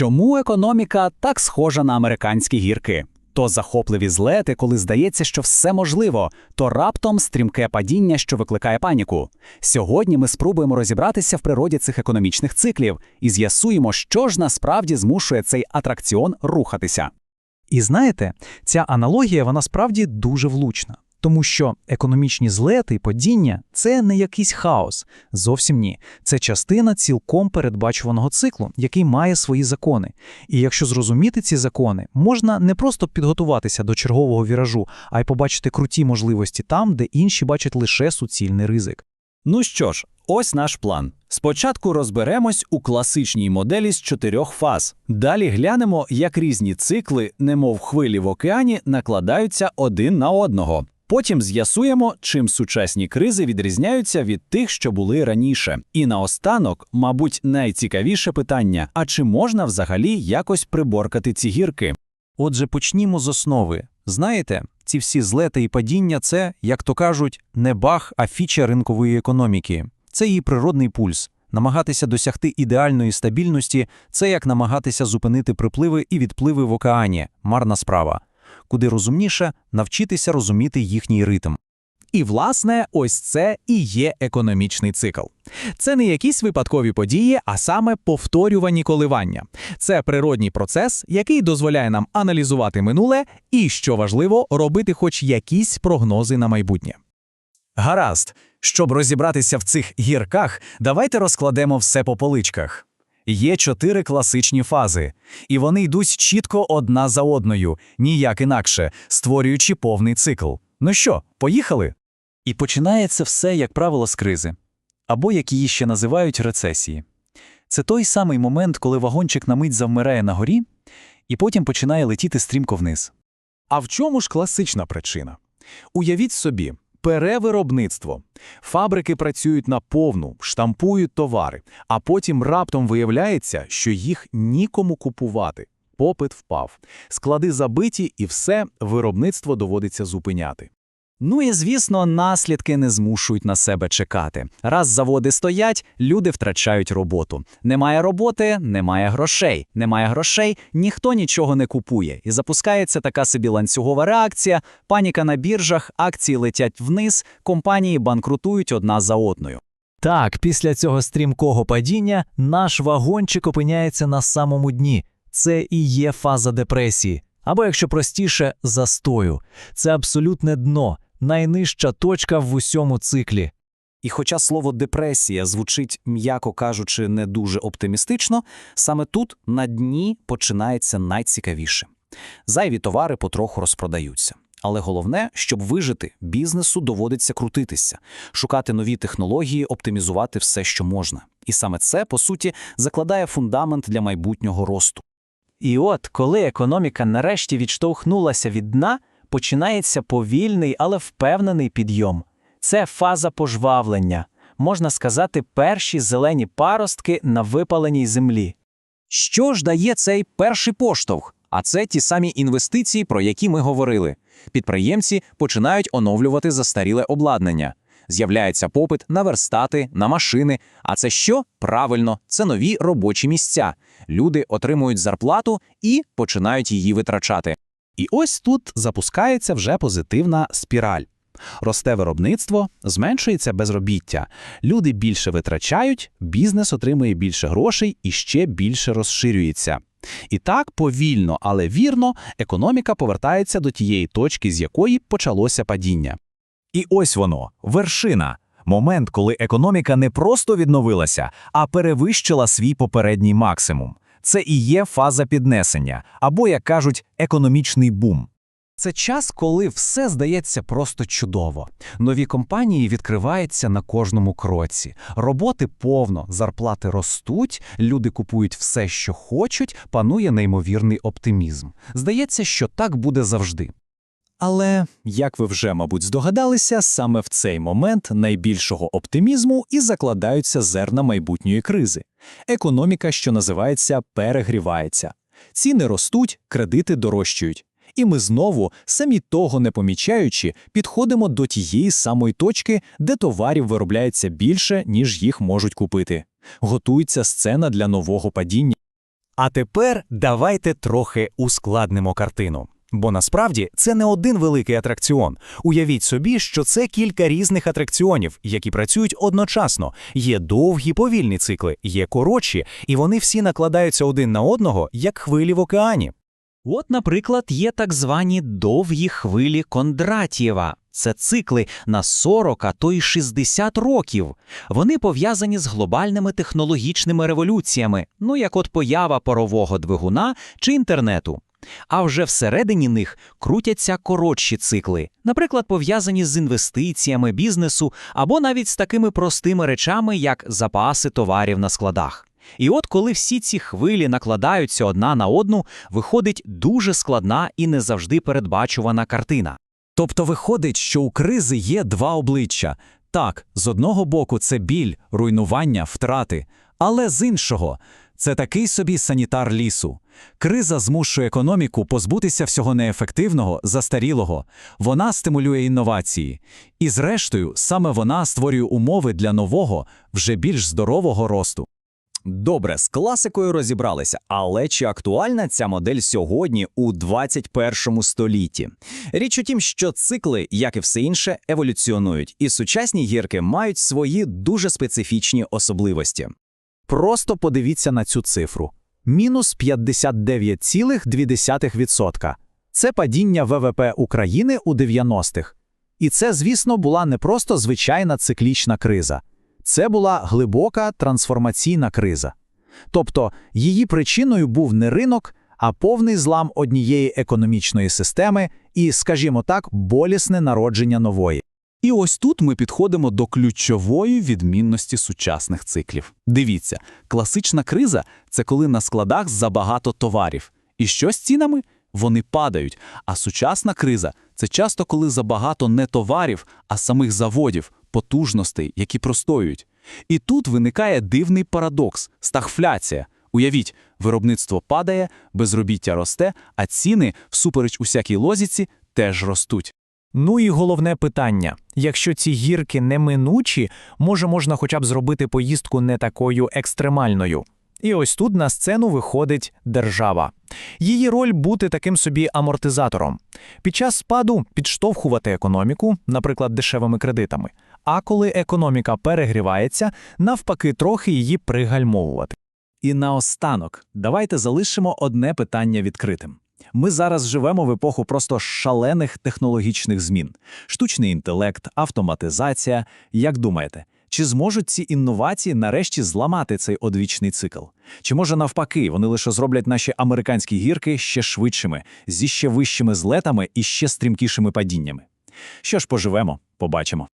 Чому економіка так схожа на американські гірки? То захопливі злети, коли здається, що все можливо, то раптом стрімке падіння, що викликає паніку. Сьогодні ми спробуємо розібратися в природі цих економічних циклів і з'ясуємо, що ж насправді змушує цей атракціон рухатися. І знаєте, ця аналогія вона справді дуже влучна, тому що економічні злети і падіння це не якийсь хаос. Зовсім ні. Це частина цілком передбачуваного циклу, який має свої закони. І якщо зрозуміти ці закони, можна не просто підготуватися до чергового віражу, а й побачити круті можливості там, де інші бачать лише суцільний ризик. Ну що ж, ось наш план. Спочатку розберемось у класичній моделі з чотирьох фаз. Далі глянемо, як різні цикли, немов хвилі в океані, накладаються один на одного. Потім з'ясуємо, чим сучасні кризи відрізняються від тих, що були раніше. І наостанок, мабуть, найцікавіше питання: а чи можна взагалі якось приборкати ці гірки? Отже, почнімо з основи. Знаєте, ці всі злети і падіння це, як то кажуть, не баг, а фіча ринкової економіки. Це її природний пульс. Намагатися досягти ідеальної стабільності це як намагатися зупинити припливи і відпливи в океані. Марна справа. Куди розумніше навчитися розуміти їхній ритм. І, власне, ось це і є економічний цикл. Це не якісь випадкові події, а саме повторювані коливання. Це природній процес, який дозволяє нам аналізувати минуле і, що важливо, робити хоч якісь прогнози на майбутнє. Гаразд, щоб розібратися в цих гірках, давайте розкладемо все по поличках. Є чотири класичні фази, і вони йдуть чітко одна за одною, ніяк інакше, створюючи повний цикл. Ну що, поїхали? І починається все, як правило, з кризи, або як її ще називають рецесії. Це той самий момент, коли вагончик на мить завмирає на горі і потім починає летіти стрімко вниз. А в чому ж класична причина? Уявіть собі, перевиробництво. Фабрики працюють на повну, штампують товари, а потім раптом виявляється, що їх нікому купувати. Попит впав, склади забиті і все, виробництво доводиться зупиняти. Ну і, звісно, наслідки не змушують на себе чекати. Раз заводи стоять, люди втрачають роботу. Немає роботи, немає грошей. Немає грошей, ніхто нічого не купує. І запускається така собі ланцюгова реакція, паніка на біржах, акції летять вниз, компанії банкрутують одна за одною. Так, після цього стрімкого падіння наш вагончик опиняється на самому дні. Це і є фаза депресії. Або, якщо простіше, застою. Це абсолютне дно, найнижча точка в усьому циклі. І хоча слово депресія звучить, м'яко кажучи, не дуже оптимістично, саме тут на дні починається найцікавіше. Зайві товари потроху розпродаються. Але головне, щоб вижити, бізнесу доводиться крутитися, шукати нові технології, оптимізувати все, що можна. І саме це, по суті, закладає фундамент для майбутнього росту. І от, коли економіка нарешті відштовхнулася від дна, починається повільний, але впевнений підйом. Це фаза пожвавлення, можна сказати, перші зелені паростки на випаленій землі. Що ж дає цей перший поштовх? А це ті самі інвестиції, про які ми говорили. Підприємці починають оновлювати застаріле обладнання. З'являється попит на верстати, на машини. А це що? Правильно, це нові робочі місця. Люди отримують зарплату і починають її витрачати. І ось тут запускається вже позитивна спіраль. Росте виробництво, зменшується безробіття, люди більше витрачають, бізнес отримує більше грошей і ще більше розширюється. І так, повільно, але вірно, економіка повертається до тієї точки, з якої почалося падіння. І ось воно, вершина. Момент, коли економіка не просто відновилася, а перевищила свій попередній максимум. Це і є фаза піднесення, або, як кажуть, економічний бум. Це час, коли все здається просто чудово. Нові компанії відкриваються на кожному кроці. Роботи повно, зарплати ростуть, люди купують все, що хочуть, панує неймовірний оптимізм. Здається, що так буде завжди. Але, як ви вже, мабуть, здогадалися, саме в цей момент найбільшого оптимізму і закладаються зерна майбутньої кризи. Економіка, що називається, перегрівається. Ціни ростуть, кредити дорожчають. І ми знову, самі того не помічаючи, підходимо до тієї самої точки, де товарів виробляється більше, ніж їх можуть купити. Готується сцена для нового падіння. А тепер давайте трохи ускладнимо картину. Бо насправді це не один великий атракціон. Уявіть собі, що це кілька різних атракціонів, які працюють одночасно. Є довгі повільні цикли, є коротші, і вони всі накладаються один на одного, як хвилі в океані. От, наприклад, є так звані довгі хвилі Кондратєва. Це цикли на 40, а то й 60 років. Вони пов'язані з глобальними технологічними революціями, ну як от поява парового двигуна чи інтернету. А вже всередині них крутяться коротші цикли, наприклад, пов'язані з інвестиціями бізнесу або навіть з такими простими речами, як запаси товарів на складах. І от коли всі ці хвилі накладаються одна на одну, виходить дуже складна і не завжди передбачувана картина. Тобто виходить, що у кризи є два обличчя. Так, з одного боку це біль, руйнування, втрати, але з іншого це такий собі санітар лісу. Криза змушує економіку позбутися всього неефективного, застарілого. Вона стимулює інновації. І зрештою, саме вона створює умови для нового, вже більш здорового росту. Добре, з класикою розібралися, але чи актуальна ця модель сьогодні у 21 столітті? Річ у тім, що цикли, як і все інше, еволюціонують, і сучасні гірки мають свої дуже специфічні особливості. Просто подивіться на цю цифру. Мінус 59,2%. Це падіння ВВП України у 90-х. І це, звісно, була не просто звичайна циклічна криза. Це була глибока трансформаційна криза. Тобто її причиною був не ринок, а повний злам однієї економічної системи і, скажімо так, болісне народження нової. І ось тут ми підходимо до ключової відмінності сучасних циклів. Дивіться, класична криза це коли на складах забагато товарів. І що з цінами? Вони падають. А сучасна криза це часто коли забагато не товарів, а самих заводів, потужностей, які простоюють. І тут виникає дивний парадокс стагфляція. Уявіть, виробництво падає, безробіття росте, а ціни, всупереч усякій лозіці, теж ростуть. Ну і головне питання: якщо ці гірки неминучі, може можна хоча б зробити поїздку не такою екстремальною. І ось тут на сцену виходить держава. Її роль бути таким собі амортизатором. Під час спаду підштовхувати економіку, наприклад, дешевими кредитами. А коли економіка перегрівається, навпаки, трохи її пригальмовувати. І наостанок, давайте залишимо одне питання відкритим. Ми зараз живемо в епоху просто шалених технологічних змін. Штучний інтелект, автоматизація. Як думаєте, чи зможуть ці інновації нарешті зламати цей одвічний цикл? Чи може навпаки, вони лише зроблять наші американські гірки ще швидшими, зі ще вищими злетами і ще стрімкішими падіннями? Що ж, поживемо, побачимо.